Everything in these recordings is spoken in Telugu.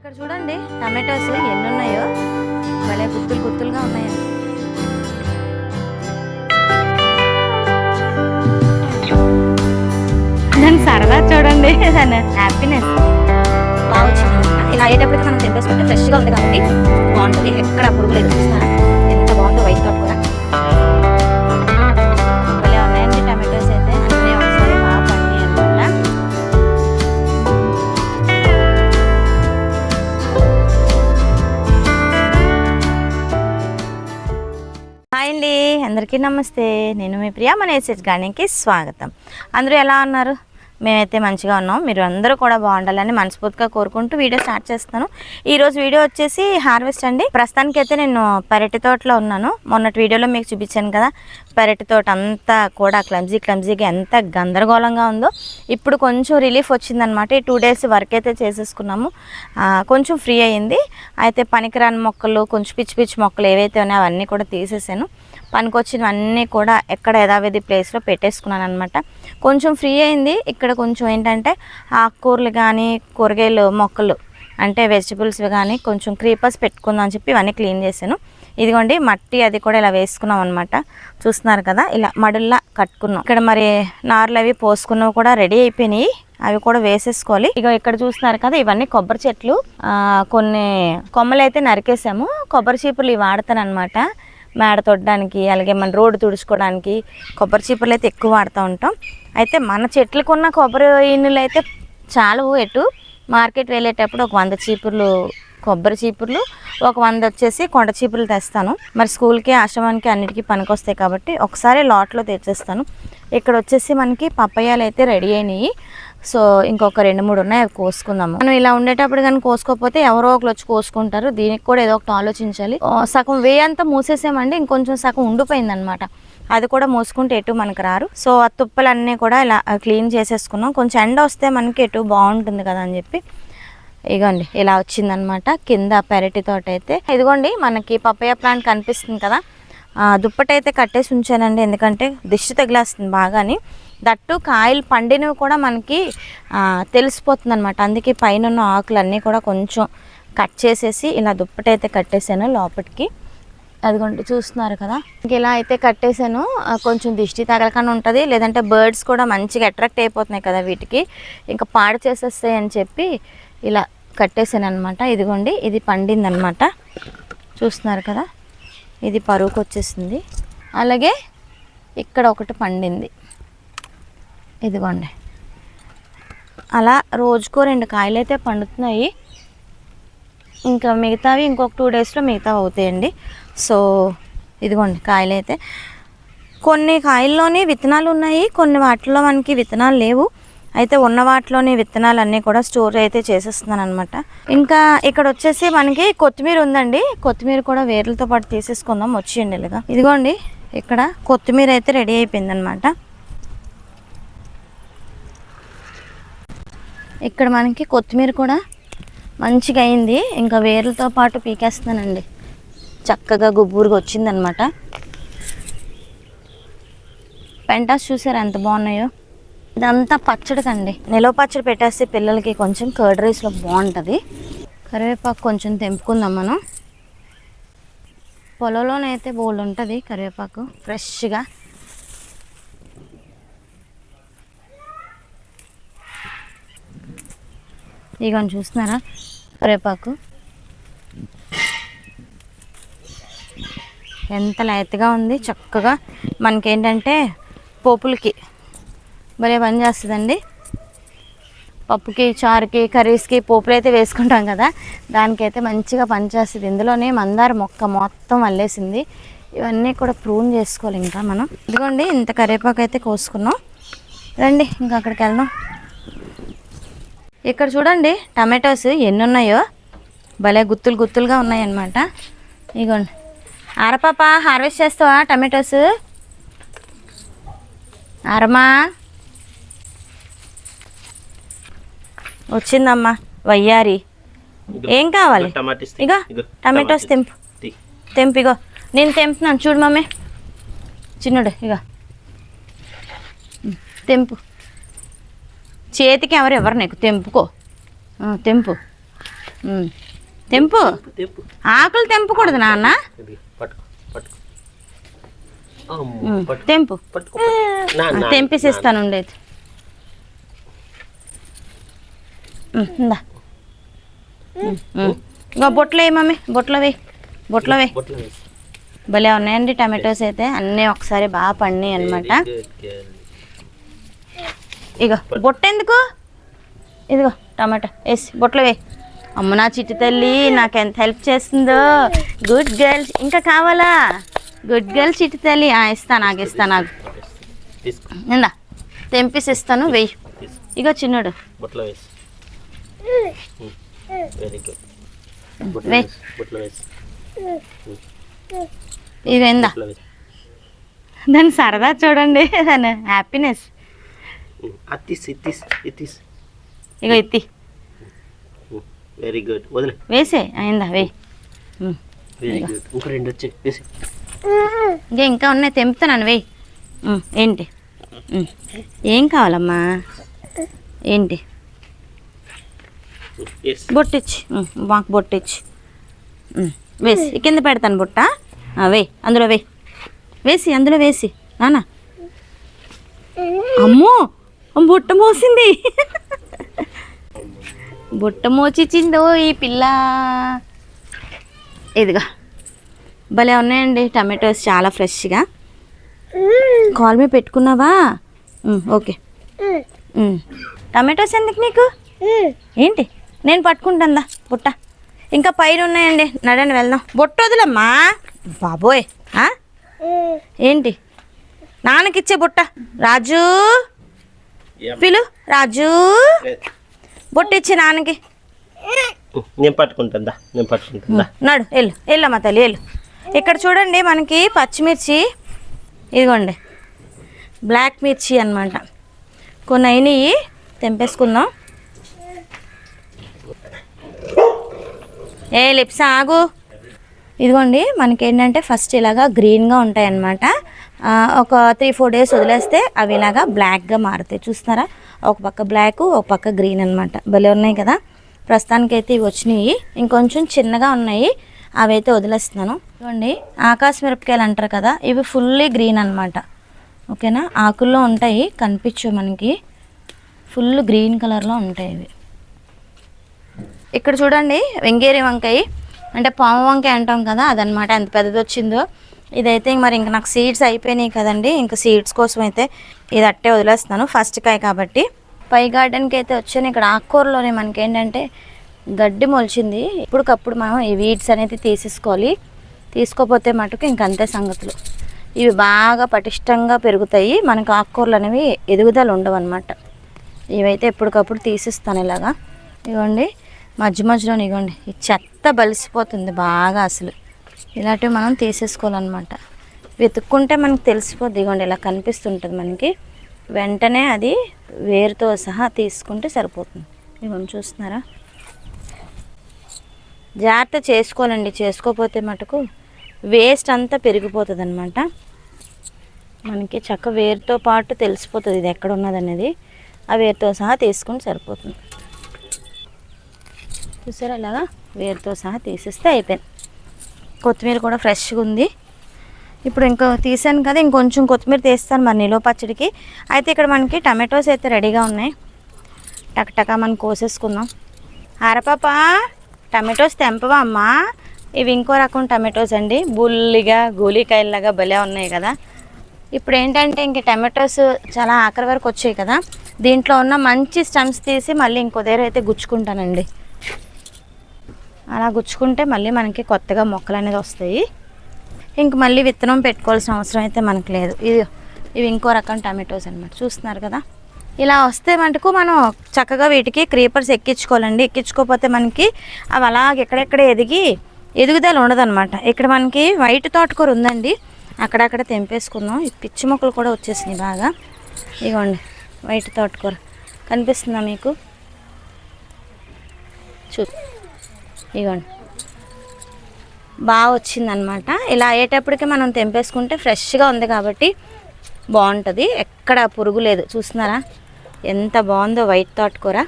ఇక్కడ చూడండి టమాటోస్ ఎన్ని ఉన్నాయో భలే గుత్తులు గుత్తులుగా ఉన్నాయండి. దాని సరదా చూడండి. దాని హ్యాపీనెస్ బాగా ఇలా అయ్యేటప్పటికి మనం తెంపేసుకుంటే ఫ్రెష్గా ఉంది కాబట్టి బాగుంటుంది. ఎక్కడ పురుగు లేదు చూస్తారా ఎంత బాగుందో వైట్ తోట అందరికీ నమస్తే. నేను మీ ప్రియా మన ఎస్ఎస్ గార్డెన్కి స్వాగతం. అందరూ ఎలా ఉన్నారు? మేమైతే మంచిగా ఉన్నాం. మీరు అందరూ కూడా బాగుండాలని మనస్ఫూర్తిగా కోరుకుంటూ వీడియో స్టార్ట్ చేస్తాను. ఈరోజు వీడియో వచ్చేసి హార్వెస్ట్ అండి. ప్రస్తుతానికి అయితే నేను పెరటి తోటలో ఉన్నాను. మొన్నటి వీడియోలో మీకు చూపించాను కదా. పెరటి తోట అంతా కూడా క్లమ్జీ క్లమ్జీగా ఎంత గందరగోళంగా ఉందో. ఇప్పుడు కొంచెం రిలీఫ్ వచ్చిందనమాట ఈ టూ డేస్ వర్క్ అయితే చేసేసుకున్నాము. కొంచెం ఫ్రీ అయ్యింది. అయితే పనికిరాని మొక్కలు కొంచెం పిచ్చి పిచ్చి మొక్కలు ఏవైతే ఉన్నాయో అవన్నీ కూడా తీసేసాను. పనికొచ్చినవన్నీ కూడా ఎక్కడ యథావిధి ప్లేస్లో పెట్టేసుకున్నాను అనమాట కొంచెం ఫ్రీ అయింది. ఇక్కడ కొంచెం ఏంటంటే ఆకుకూరలు కానీ కూరగాయలు మొక్కలు అంటే వెజిటబుల్స్ కానీ కొంచెం క్రీపర్స్ పెట్టుకుందాం అని చెప్పి ఇవన్నీ క్లీన్ చేశాను. ఇదిగోండి మట్టి అది కూడా ఇలా వేసుకున్నాం అనమాట చూస్తున్నారు కదా ఇలా మడుల్లా కట్టుకున్నాం. ఇక్కడ మరి నార్లు అవి పోసుకున్నవి కూడా రెడీ అయిపోయినాయి. అవి కూడా వేసేసుకోవాలి. ఇక ఇక్కడ చూస్తున్నారు కదా ఇవన్నీ కొబ్బరి చెట్లు. కొన్ని కొమ్మలు అయితే నరికేసాము. కొబ్బరి చీపులు ఇవి వాడతాను అనమాట మేడ తొట్టడానికి అలాగే మన రోడ్డు తుడుచుకోవడానికి కొబ్బరి చీపుర్లు అయితే ఎక్కువ వాడుతూ ఉంటాం. అయితే మన చెట్లకు ఉన్న కొబ్బరి ఇన్నులు అయితే చాలవు ఎటు మార్కెట్ వెళ్ళేటప్పుడు ఒక వంద చీపుర్లు కొబ్బరి చీపుర్లు ఒక వంద వచ్చేసి కొండ చీపుర్లు తెస్తాను. మరి స్కూల్కి ఆశ్రమానికి అన్నిటికీ పనికొస్తాయి కాబట్టి ఒకసారి లాట్లో తెచ్చేస్తాను. ఇక్కడ వచ్చేసి మనకి పప్పయ్యాలు అయితే రెడీ అయినాయి. సో ఇంకొక రెండు మూడు ఉన్నాయి అవి కోసుకుందాము. మనం ఇలా ఉండేటప్పుడు కానీ కోసుకోకపోతే ఎవరో ఒకరు వచ్చి కోసుకుంటారు. దీనికి కూడా ఏదో ఒకటి ఆలోచించాలి. సగం వే అంతా మూసేసామండి ఇంకొంచెం సగం ఉండిపోయింది అనమాట అది కూడా మూసుకుంటే ఎటు మనకు రారు. సో ఆ తుప్పలన్నీ కూడా ఇలా క్లీన్ చేసేసుకున్నాం. కొంచెం ఎండ వస్తే మనకి ఎటు బాగుంటుంది కదా అని చెప్పి ఇగోండి ఇలా వచ్చిందనమాట కింద పెరటి తోట అయితే ఇదిగోండి మనకి పప్పయ్య ప్లాంట్ కనిపిస్తుంది కదా. దుప్పటి అయితే కట్టేసి ఉంచానండి. ఎందుకంటే దిష్టి తగిలేస్తుంది బాగాని. దట్టు కాయలు పండినవి కూడా మనకి తెలిసిపోతుంది అనమాట అందుకే పైన ఉన్న ఆకులన్నీ కూడా కొంచెం కట్ చేసేసి ఇలా దుప్పటైతే కట్టేసాను లోపలికి అదిగోండి చూస్తున్నారు కదా. ఇంక ఇలా అయితే కట్టేసాను కొంచెం దిష్టి తగలకుండా ఉంటుంది. లేదంటే బర్డ్స్ కూడా మంచిగా అట్రాక్ట్ అయిపోతున్నాయి కదా వీటికి. ఇంకా పాడు చేసేస్తాయి అని చెప్పి ఇలా కట్టేసాను అనమాట ఇదిగోండి ఇది పండింది అనమాట చూస్తున్నారు కదా? ఇది పరువుకు వచ్చేసింది అలాగే ఇక్కడ ఒకటి పండింది. ఇదిగోండి. అలా రోజుకో రెండు కాయలు అయితే పండుతున్నాయి. ఇంకా మిగతావి ఇంకొక టూ డేస్లో మిగతావి అవుతాయండి. సో ఇదిగోండి కాయలు అయితే కొన్ని కాయల్లోనే విత్తనాలు ఉన్నాయి కొన్ని వాటిల్లో మనకి విత్తనాలు లేవు. అయితే ఉన్న వాటిలోని విత్తనాలు అన్నీ కూడా స్టోర్ అయితే చేసేస్తున్నాను అనమాట ఇంకా ఇక్కడ వచ్చేసి మనకి కొత్తిమీర ఉందండి. కొత్తిమీర కూడా వేర్లతో పాటు తీసేసుకుందాం వచ్చేయండి ఇలాగా. ఇదిగోండి ఇక్కడ కొత్తిమీర అయితే రెడీ అయిపోయింది అనమాట ఇక్కడ మనకి కొత్తిమీర కూడా మంచిగా అయింది. ఇంకా వేర్లతో పాటు పీకేస్తున్నానండి. చక్కగా గుబ్బూరుగా వచ్చిందనమాట. పెంటాస్ చూసారు ఎంత బాగున్నాయో? ఇదంతా పచ్చడికండి నిలవ పచ్చడి పెట్టేస్తే పిల్లలకి కొంచెం కర్డ్ రైస్లో బాగుంటుంది. కరివేపాకు కొంచెం తెంపుకుందాం మనం. పొలంలోనైతే బోల్డ్ ఉంటుంది కరివేపాకు. ఫ్రెష్గా ఇగోని చూస్తున్నారా? కరివేపాకు. ఎంత లేతగా ఉంది చక్కగా. మనకేంటంటే పోపులకి భలే పని చేస్తుందండి. పప్పుకి చారుకి కర్రీస్కి పోపులు అయితే వేసుకుంటాం కదా. దానికైతే మంచిగా పనిచేస్తుంది ఇందులోనే మందార మొక్క మొత్తం అల్లేసింది ఇవన్నీ కూడా ప్రూన్ చేసుకోవాలి ఇంకా మనం. ఇదిగోండి ఇంత కరివేపాకు అయితే కోసుకున్నాం. రండి ఇంకా అక్కడికి వెళ్దాం. ఇక్కడ చూడండి టమాటోస్ ఎన్ని ఉన్నాయో భలే గుత్తులు గుత్తులుగా ఉన్నాయన్నమాట. ఇగోండి. ఆరపాప హార్వెస్ట్ చేస్తావా టమాటోస్? ఆరమా వచ్చిందమ్మా వయ్యారి. ఏం కావాలి? టమాటీస్ ఇగో టమాటోస్ తెంపు. తెంపు ఇగో. నేను తెంపుతున్నాను చూడు మమ్మీ. చిన్నడు ఇగో. తెంపు. చేతికి ఎవరు ఎవరు నీకు. తెంపుకో. తెంపు. తెంపు. ఆకులు తెంపకూడదు నాన్న. తెంపు. తెంపేసిస్తాను ఉండేది. ఇగో బొట్లో వేయి మమ్మీ బొట్లో వేయి బొట్లో వేయి. భలే ఉన్నాయండి టమాటోస్ అయితే అన్నీ ఒకసారి బాగా పండినాయి అనమాట ఇగో బొట్ట ఎందుకు ఇదిగో టమాటా. వేసి బొట్లో వేయి. అమ్మ నా చిట్టి తల్లి నాకు ఎంత హెల్ప్ చేస్తుందో. గుడ్ గర్ల్ ఇంకా కావాలా? గుడ్ గర్ల్ చిట్టి తల్లి. ఆ, ఇస్తా నాకు ఇస్తా నాకు. ఇందా తెంపేసి ఇస్తాను వెయ్యి ఇగో చిన్నోడు. ఇగో ఇందా దాని సరదా చూడండి. దాని హ్యాపీనెస్ ఇగో ఎత్తి వెరీ గుడ్ వదిలే. వేసే అయిందా? ఉమ్. వెరీ గుడ్ ఇంకో రెండు వచ్చాయి. వేసి. ఇంకా ఇంకా ఉన్నాయి తెంపుతున్నాను వెయ్యి ఉమ్, ఏంటి? ఉమ్. ఏం కావాలమ్మా? ఏంటి? బొట్టిచ్చి. ఉమ్, మాకు బొట్టిచ్చి. వేసి. కింద పెడతాను బుట్ట. వేయి. అందులో వేయి. వేసి అందులో వేసి. నానా అమ్మో! బుట్ట మోసింది. బుట్ట మోచిచ్చిందో ఈ పిల్ల. ఇదిగా. భలే ఉన్నాయండి టమాటోస్ చాలా ఫ్రెష్గా. కాల్ మీ పెట్టుకున్నావా? ఓకే. టమాటోస్ ఎందుకు నీకు? ఏంటి? నేను పట్టుకుంటాందా బుట్ట. ఇంకా పైన ఉన్నాయండి. నడండి వెళ్దాం. బొట్ట వదిలమ్మా. బాబోయ్? ఏంటి? నాన్నకిచ్చే బుట్ట. రాజు. పిలు రాజు. బొట్టు ఇచ్చి నాన్నకి. నేను పట్టుకుంటుందా నేను పట్టుకుంటుందా నడు వెళ్ళు. వెళ్ళమ్మా తల్లి వెళ్ళు. ఇక్కడ చూడండి మనకి పచ్చిమిర్చి ఇదిగోండి. బ్లాక్ మిర్చి అన్నమాట. కొన్ని అయినాయి తెంపేసుకుందాం. ఏ లిప్స్ ఆగు ఇదిగోండి మనకి ఏంటంటే ఫస్ట్ ఇలాగా గ్రీన్గా ఉంటాయి అన్నమాట ఆ, ఒక త్రీ ఫోర్ డేస్ వదిలేస్తే అవి ఇలాగా బ్లాక్గా మారుతాయి. చూస్తున్నారా? ఒక పక్క బ్లాక్ ఒక పక్క గ్రీన్ అన్నమాట. భలే ఉన్నాయి కదా? ప్రస్తుతానికి అయితే ఇవి వచ్చినాయి. ఇంకొంచెం చిన్నగా ఉన్నాయి. అవి అయితే వదిలేస్తున్నాను. చూడండి ఆకాశ మిరపకాయలు అంటారు కదా ఇవి ఫుల్లీ గ్రీన్ అన్నమాట. ఓకేనా? ఆకుల్లో ఉంటాయి కనిపించు మనకి. ఫుల్ గ్రీన్ కలర్లో ఉంటాయి ఇవి. ఇక్కడ చూడండి వెంగేరి వంకాయ. అంటే పాము వంకాయ అంటాం కదా అదనమాట ఎంత పెద్దది వచ్చిందో ఇదైతే మరి ఇంక నాకు సీడ్స్ అయిపోయినాయి కదండి. ఇంకా సీడ్స్ కోసం అయితే ఇది అట్టే వదిలేస్తున్నాను. ఫస్ట్ కాయ కాబట్టి. పై గార్డెన్కి అయితే వచ్చాను. ఇక్కడ ఆకుకూరలోనే మనకి ఏంటంటే గడ్డి మొలిచింది. ఇప్పటికప్పుడు మనం ఈ వీడ్స్ అనేది తీసేసుకోవాలి. తీసుకోపోతే మటుకు ఇంక అంతే సంగతులు. ఇవి బాగా పటిష్టంగా పెరుగుతాయి. మనకు ఆకుకూరలు అనేవి ఎదుగుదల ఉండవు అనమాట ఇవైతే ఎప్పటికప్పుడు తీసిస్తాను ఇలాగా. ఇగోండి. మధ్య మధ్యలో ఇగోండి. ఈ చెత్త బలిసిపోతుంది బాగా అసలు. ఇలాంటివి మనం తీసేసుకోవాలన్నమాట. వెతుక్కుంటే మనకు తెలిసిపోద్ది ఇగోండి ఇలా కనిపిస్తుంటుంది మనకి. వెంటనే అది వేరుతో సహా తీసుకుంటే సరిపోతుంది. ఇవన్నీ చూస్తున్నారా? జాగ్రత్త చేసుకోవాలండి చేసుకోకపోతే మటుకు వేస్ట్ అంతా పెరిగిపోతుంది అనమాట మనకి చక్క వేరుతో పాటు తెలిసిపోతుంది ఇది ఎక్కడ ఉన్నదనేది. ఆ వేరుతో సహా తీసుకుని సరిపోతుంది. చూసారా ఇలాగా? వేరుతో సహా తీసేస్తే అయిపోయింది. కొత్తిమీర కూడా ఫ్రెష్గా ఉంది. ఇప్పుడు ఇంకో తీసాను కదా ఇంకొంచెం కొత్తిమీర తీస్తాను మరి నిలువ పచ్చడికి. అయితే ఇక్కడ మనకి టమాటోస్ అయితే రెడీగా ఉన్నాయి. టకటకా మనం కోసేసుకుందాం. అరపాప టమాటోస్ తెంపవా అమ్మా? ఇవి ఇంకో రకం టమాటోస్ అండి. బుల్లిగా గోలీకాయల్లాగా భలే ఉన్నాయి కదా. ఇప్పుడు ఏంటంటే ఇంక టమాటోస్ చాలా ఆఖరి వరకు వచ్చాయి కదా. దీంట్లో ఉన్న మంచి స్టమ్స్ తీసి మళ్ళీ ఇంకో దగ్గర అయితే గుచ్చుకుంటానండి. అలా గుచ్చుకుంటే మళ్ళీ మనకి కొత్తగా మొక్కలు అనేది వస్తాయి. ఇంక మళ్ళీ విత్తనం పెట్టుకోవాల్సిన అవసరం అయితే మనకు లేదు. ఇది ఇవి ఇంకో రకం టమాటోస్ అనమాట చూస్తున్నారు కదా? ఇలా వస్తే మటుకు మనం చక్కగా వీటికి క్రీపర్స్ ఎక్కించుకోవాలండి. ఎక్కించుకోకపోతే మనకి అవి అలాగ ఎక్కడెక్కడ ఎదిగి ఎదుగుదల ఉండదన్నమాట. ఇక్కడ మనకి వైట్ తోటకూర ఉందండి. అక్కడక్కడ తెంపేసుకుందాం. ఈ పిచ్చి మొక్కలు కూడా వచ్చేసినాయి బాగా. ఇగోండి వైట్ తోటకూర. కనిపిస్తుందా మీకు? చూ ఇగోండి. బాగా వచ్చిందనమాట ఇలా అయ్యేటప్పటికి మనం తెంపేసుకుంటే ఫ్రెష్గా ఉంది కాబట్టి బాగుంటుంది. ఎక్కడ పురుగు లేదు. చూస్తున్నారా? ఎంత బాగుందో వైట్ తోటకూర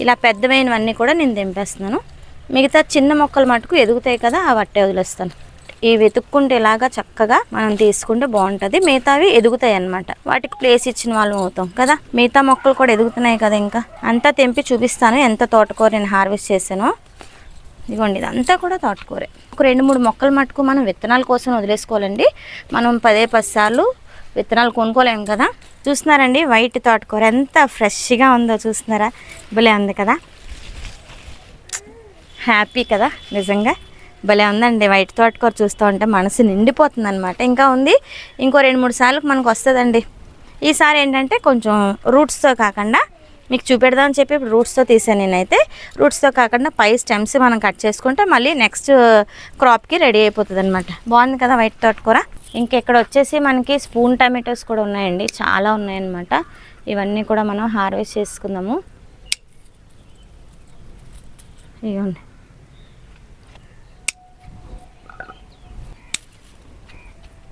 ఇలా పెద్దవైనవన్నీ కూడా నేను తెంపేస్తున్నాను. మిగతా చిన్న మొక్కలు మటుకు ఎదుగుతాయి కదా అవి అట్టే వదిలేస్తాను. ఇవి వెతుక్కుంటే ఇలాగా చక్కగా మనం తీసుకుంటే బాగుంటుంది. మిగతావి ఎదుగుతాయి అన్నమాట వాటికి ప్లేస్ ఇచ్చిన వాళ్ళం అవుతాం కదా. మిగతా మొక్కలు కూడా ఎదుగుతున్నాయి కదా ఇంకా. అంతా తెంపి చూపిస్తాను. ఎంత తోటకూర నేను హార్వెస్ట్ చేశానో. ఇదిగోండి ఇదంతా కూడా తోటకూరే. ఒక రెండు మూడు మొక్కలు మటుకు మనం విత్తనాల కోసం వదిలేసుకోవాలండి. మనం పదే పది సార్లు విత్తనాలు కొనుక్కోలేము కదా. చూస్తున్నారండి వైట్ తోటకూర ఎంత ఫ్రెష్గా ఉందో చూస్తున్నారా? భలే ఉంది కదా. హ్యాపీ కదా నిజంగా. భలే ఉందండి వైట్ తోటకూర చూస్తూ ఉంటే మనసు నిండిపోతుంది అనమాట ఇంకా ఉంది ఇంకో రెండు మూడు సార్లు మనకు వస్తుందండి. ఈసారి ఏంటంటే కొంచెం రూట్స్తో కాకుండా మీకు చూపెడదామని చెప్పి ఇప్పుడు రూట్స్తో తీసాను నేనైతే. రూట్స్తో కాకుండా పై స్టెమ్స్ మనం కట్ చేసుకుంటే మళ్ళీ నెక్స్ట్ క్రాప్కి uh, రెడీ అయిపోతుంది అనమాట బాగుంది కదా వైట్ తోటకూర ఇంకెక్కడ వచ్చేసి మనకి స్పూన్ టమాటోస్ కూడా ఉన్నాయండి. చాలా ఉన్నాయన్నమాట. ఇవన్నీ కూడా మనం హార్వెస్ట్ చేసుకుందాము. ఇవ్వండి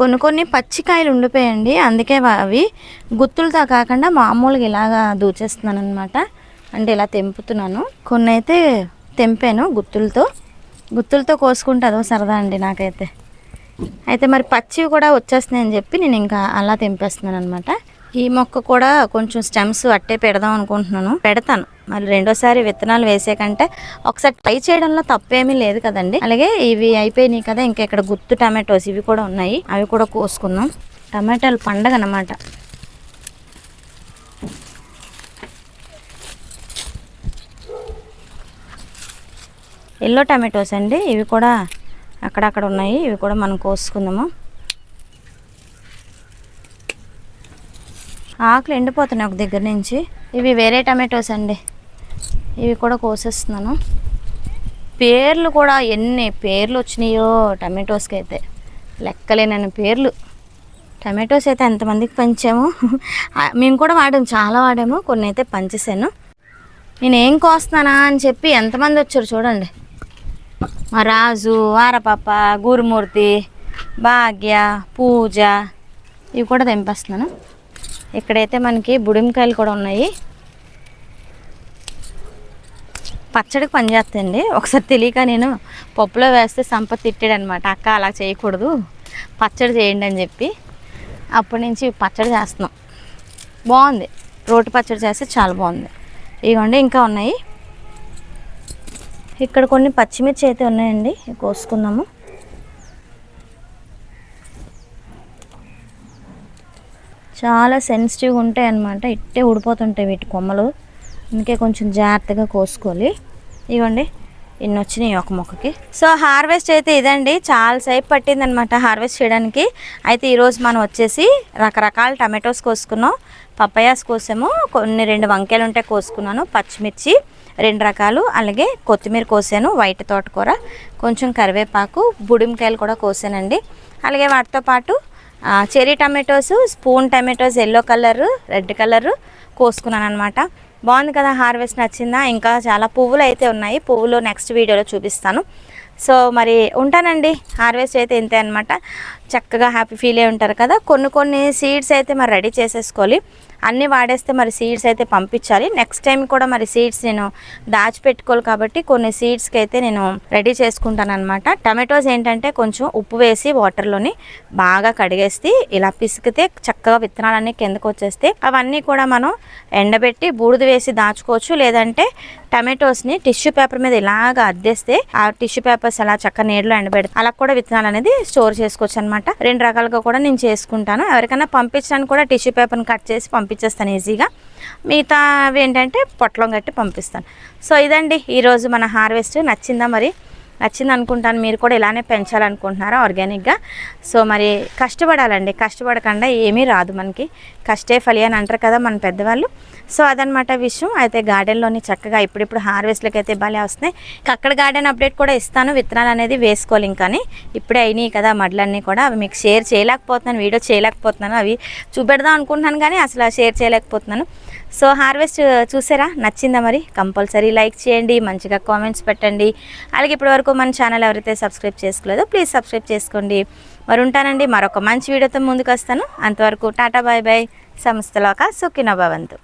కొన్ని కొన్ని పచ్చికాయలు ఉండిపోయండి. అందుకే అవి గుత్తులతో కాకుండా మామూలుగా ఇలాగా దూచేస్తున్నాను అనమాట అంటే ఇలా తెంపుతున్నాను. కొన్ని అయితే తెంపాను గుత్తులతో. గుత్తులతో కోసుకుంటే అదో సరదా అండి నాకైతే. అయితే మరి పచ్చివి కూడా వచ్చేస్తున్నాయని చెప్పి నేను ఇంకా అలా తెంపేస్తున్నాను అనమాట ఈ మొక్క కూడా కొంచెం స్టెమ్స్ అట్టే పెడదాం అనుకుంటున్నాను. పెడతాను. మరి రెండోసారి విత్తనాలు వేసే కంటే ఒకసారి ట్రై చేయడంలో తప్పేమీ లేదు కదండి. అలాగే ఇవి అయిపోయినాయి కదా ఇంకా ఇక్కడ గుత్తు టమాటోస్ ఇవి కూడా ఉన్నాయి. అవి కూడా కోసుకుందాం. టమాటాలు పండగ అన్నమాట. ఎల్లో టమాటోస్ అండి. ఇవి కూడా అక్కడక్కడ ఉన్నాయి. ఇవి కూడా మనం కోసుకుందాము. ఆకులు ఎండిపోతున్నాయి ఒక దగ్గర నుంచి. ఇవి వేరే టమాటోస్ అండి. ఇవి కూడా కోసేస్తున్నాను. పేర్లు కూడా ఎన్ని పేర్లు వచ్చినాయో టమాటోస్కి అయితే లెక్కలేనని పేర్లు. టమాటోస్ అయితే ఎంతమందికి పంచాము? మేము కూడా వాడాము చాలా వాడాము కొన్ని అయితే పంచేసాను. నేనేం కోస్తున్నానా అని చెప్పి ఎంతమంది వచ్చారు చూడండి. మా రాజు వారపాప గురుమూర్తి భాగ్య పూజ ఇవి కూడా తెంపేస్తున్నాను. ఇక్కడైతే మనకి బుడిమకాయలు కూడా ఉన్నాయి. పచ్చడికి పనిచేస్తాయండి ఒకసారి తెలియక నేను పప్పులో వేస్తే సంపత్ తిట్టాడు అనమాట అక్క అలా చేయకూడదు. పచ్చడి చేయండి అని చెప్పి అప్పటి నుంచి పచ్చడి చేస్తున్నాం. బాగుంది. రోటి పచ్చడి చేస్తే చాలా బాగుంది. ఇవ్వండి ఇంకా ఉన్నాయి. ఇక్కడ కొన్ని పచ్చిమిర్చి అయితే ఉన్నాయండి. కోసుకుందాము. చాలా సెన్సిటివ్గా ఉంటాయి అన్నమాట. ఇట్టే ఊడిపోతుంటాయి వీటి కొమ్మలు. అందుకే కొంచెం జాగ్రత్తగా కోసుకోవాలి. ఇవ్వండి ఇన్ని వచ్చినాయి ఒక మొక్కకి. సో హార్వెస్ట్ అయితే ఇదండి. చాలా సేపు పట్టింది అనమాట హార్వెస్ట్ చేయడానికి. అయితే ఈరోజు మనం వచ్చేసి రకరకాల టమాటోస్ కోసుకున్నాం. పప్పయాస్ కోసాము. కొన్ని రెండు వంకాయలు ఉంటే కోసుకున్నాను. పచ్చిమిర్చి రెండు రకాలు. అలాగే కొత్తిమీర కోసాను. వైట్ తోటకూర. కొంచెం కరివేపాకు. బుడిమకాయలు కూడా కోసానండి. అలాగే వాటితో పాటు cherry tomatoes spoon tomatoes yellow colour red colour కోసుకున్నాను అనమాట బాగుంది కదా హార్వెస్ట్ నచ్చిందా? ఇంకా చాలా పువ్వులు అయితే ఉన్నాయి. పువ్వులు నెక్స్ట్ వీడియోలో చూపిస్తాను. సో మరి ఉంటానండి. హార్వెస్ట్ అయితే ఇంతే అనమాట చక్కగా హ్యాపీ ఫీల్ అయి ఉంటారు కదా. కొన్ని కొన్ని సీడ్స్ అయితే మరి రెడీ చేసేసుకోవాలి. అన్నీ వాడేస్తే మరి సీడ్స్ అయితే పంపించాలి. నెక్స్ట్ టైం కూడా మరి సీడ్స్ నేను దాచిపెట్టుకోవాలి కాబట్టి కొన్ని సీడ్స్కి అయితే నేను రెడీ చేసుకుంటాను అనమాట టమాటోస్ ఏంటంటే కొంచెం ఉప్పు వేసి వాటర్లోని బాగా కడిగేసి ఇలా పిసికితే చక్కగా విత్తనాలన్నీ కిందకు వచ్చేస్తే అవన్నీ కూడా మనం ఎండబెట్టి బూడిద వేసి దాచుకోవచ్చు. లేదంటే టమాటోస్ని టిష్యూ పేపర్ మీద ఇలాగ అద్దేస్తే ఆ టిష్యూ పేపర్స్ అలా చక్క నీడలో ఎండబెడితే అలా కూడా విత్తనాలు అనేది స్టోర్ చేసుకోవచ్చు అనమాట రెండు రకాలుగా కూడా నేను చేసుకుంటాను. ఎవరికైనా పంపించడానికి కూడా టిష్యూ పేపర్ని కట్ చేసి పంపి పంపించేస్తాను ఈజీగా. మిగతా ఏంటంటే పొట్లం కట్టి పంపిస్తాను. సో ఇదండి ఈరోజు మన హార్వెస్ట్. నచ్చిందా మరి? నచ్చింది అనుకుంటాను మీరు కూడా ఇలానే పెంచాలనుకుంటున్నారా ఆర్గానిక్గా? సో మరి కష్టపడాలండి కష్టపడకుండా ఏమీ రాదు మనకి. కష్టే ఫలి అని అంటారు కదా మన పెద్దవాళ్ళు. సో అదనమాట విషయం. అయితే గార్డెన్లోని చక్కగా ఇప్పుడిప్పుడు హార్వెస్ట్లకి అయితే భలే వస్తున్నాయి. అక్కడ గార్డెన్ అప్డేట్ కూడా ఇస్తాను. విత్తనాలు అనేది వేసుకోవాలి ఇంకాని ఇప్పుడే అయినాయి కదా మడ్లన్నీ కూడా. అవి మీకు షేర్ చేయలేకపోతున్నాను వీడియో చేయలేకపోతున్నాను. అవి చూపెడదాం అనుకుంటున్నాను కానీ అసలు షేర్ చేయలేకపోతున్నాను. సో హార్వెస్ట్ చూసారా? నచ్చిందా మరి? కంపల్సరీ లైక్ చేయండి మంచిగా కామెంట్స్ పెట్టండి. అలాగే ఇప్పటివరకు మన ఛానల్ ఎవరైతే సబ్స్క్రైబ్ చేసుకోలేదో ప్లీజ్ సబ్స్క్రైబ్ చేసుకోండి. మరి ఉంటానండి మరొక మంచి వీడియోతో ముందుకు వస్తాను అంతవరకు టాటా బాయ్ బాయ్ సంస్థలోక సుఖినో భవంతు.